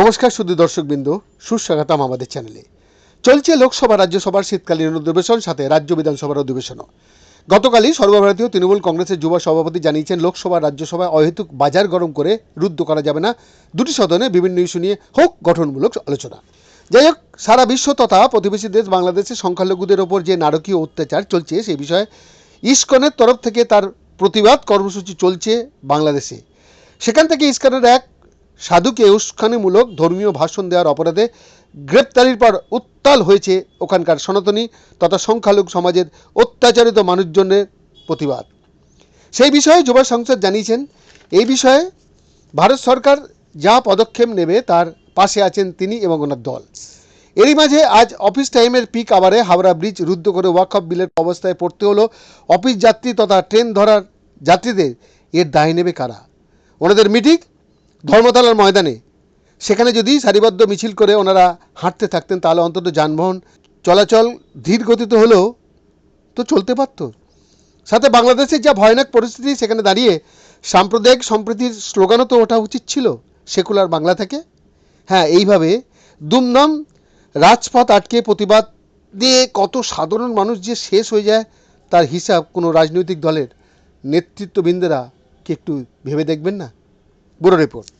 নমস্কার শুধু দর্শকবৃন্দ, সুস্বাগতম আমাদের চ্যানেলে। চলছে লোকসভা, রাজ্যসভার শীতকালীন অধিবেশন, সাথে রাজ্য বিধানসভার অধিবেশনও। গতকালই সর্বভারতীয় তৃণমূল কংগ্রেসের যুব সভাপতি জানিয়েছেন, লোকসভা, রাজ্যসভায় অহেতুক বাজার গরম করে রুদ্ধ করা যাবে না। দুটি সদনে বিভিন্ন ইস্যু নিয়ে হোক গঠনমূলক আলোচনা। যাই হোক, সারা বিশ্ব তথা প্রতিবেশী দেশ বাংলাদেশে সংখ্যালঘুদের ওপর যে নারকীয় অত্যাচার চলছে, সেই বিষয়ে ইস্কনের তরফ থেকে তার প্রতিবাদ কর্মসূচি চলছে বাংলাদেশে। সেখান থেকে ইস্কনের এক সাধুকে উস্কানিমূলক ধর্মীয় ভাষণ দেওয়ার অপরাধে গ্রেপ্তারির পর উত্তাল হয়েছে ওখানকার সনাতনী তথা সংখ্যালঘু সমাজের অত্যাচারিত মানুষজনের প্রতিবাদ। সেই বিষয়ে যুব সংসদ জানিয়েছেন, এই বিষয়ে ভারত সরকার যা পদক্ষেপ নেবে তার পাশে আছেন তিনি এবং ওনার দল। এরই মাঝে আজ অফিস টাইমের পিক আবারে হাওড়া ব্রিজ রুদ্ধ করে ওয়াকফ বিলের অবস্থায় পড়তে হলো অফিস যাত্রী তথা ট্রেন ধরার যাত্রীদের। এর দায় নেবে কারা? ওনাদের মিটিং ধর্মতলার ময়দানে। সেখানে যদি সারিবদ্ধ মিছিল করে ওনারা হাঁটতে থাকতেন, তাহলে অন্তত যানবাহন চলাচল ধীর গতিতে হলেও তো চলতে পারত। সাথে বাংলাদেশের যা ভয়ানক পরিস্থিতি, সেখানে দাঁড়িয়ে সাম্প্রদায়িক সম্প্রীতির স্লোগানও তো ওঠা উচিত ছিল, সেকুলার বাংলা থেকে। হ্যাঁ এইভাবে দুমদাম রাজপথ আটকে প্রতিবাদ দিয়ে কত সাধারণ মানুষ যে শেষ হয়ে যায়, তার হিসাব কোনো রাজনৈতিক দলের নেতৃত্ববৃন্দেরা কি একটু ভেবে দেখবেন না? Bureau report.